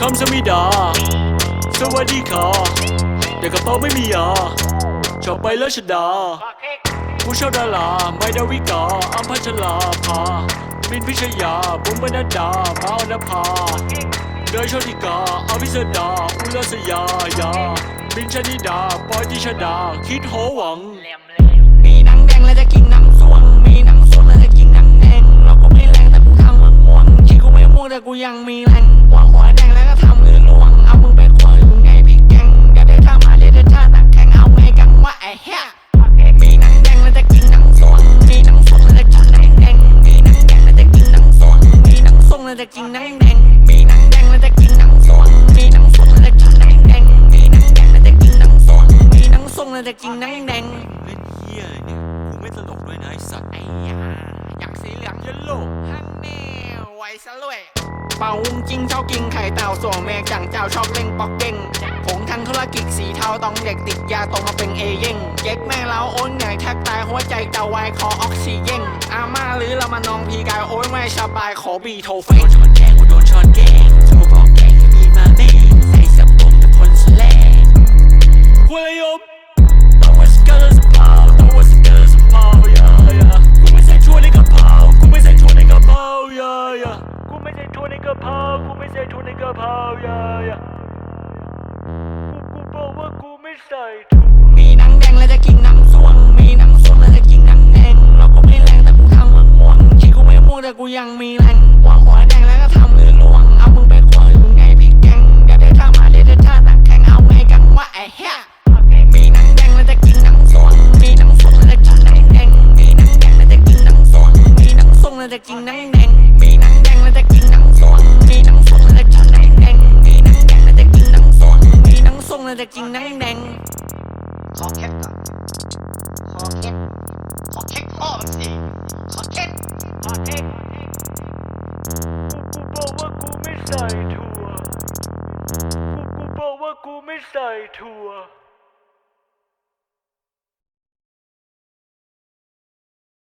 คำสมิดา สวัสดีค่ะแต่กระเป๋าไม่มียาชอบไปแล้วชดา ผู้เช่าดาราไม่ดาวิกาอัมพัชราภามินพิชยาบุ๋มบรรดามาอนภาเนยโชติกาอภิสดาอุลสยายาบินชนิดาปอยติชดา คิดโหวัง มีหนังแดงแล้วจะกินนังสวงมีหนังสวงแล้วจะกินหนังแดงเราก็ไม่แรงแต่กูทำมึงม่วงชีกูไม่ม่วงแต่กูยังมีแรง หนังสวงแล้วจะกินนังแดงเล่นเฮียอะไรเนี่ยกูไม่ตลกด้วยนะไอสัตว์ไอ้ยาอยากสีเหลืองยันโลฮันแน่ไว้ซะเลยเป่าวุ้งจิ้งเจ้ากิงไข่เต่าส่วงเมฆจังเจ้าชอบเล่งปอกเด้งผงทางธุรกิจสีเทาต้องเด็กติดยาตรงมาเป็นเอเย่งเจ๊กแม่เล้าโอนใหญ่แทกตายหัวใจเจ้าวายคอออกซิเจนอาม่าหรือเรามานองพีกายโอ้ยไม่สบายขอบีโทเฟโดนช้อนแกงโดนช้อน กูไม่ใส่ชั่วในกระเพรายายากูกูบอกว่ากูไม่ใส่ถั่วมีหนังแดงแล้วจะกินหนังสวง มีหนังสวงแล้วจะกินหนังแดงเราก็ไม่แรงแต่กูทำมึงม่วงชีกูไม่ม่วงแต่กูยังมีแรงหัวหัวแดงแล้วก็ทำมือลวง เอามึงไปควยมึงไงพี่แกงเดี๋ยวได้ท่ามาเดี๋ยวได้ท่าหนักแข่งเอาไงกันวะไอ้เหี้ยมีหนังแดงแล้วจะกินหนังสวง มีหนังสวงแล้วจะกินหนังแดงมีหนังแดงแล้วจะกินหนังสวงมีหนังสวงแล้วจะกินหนังแดง ขอเช็คขอเคล็ดกูกูบอกว่ากูไม่ใส่ถั่วกูกูบอกว่ากูไม่ใส่ถั่ว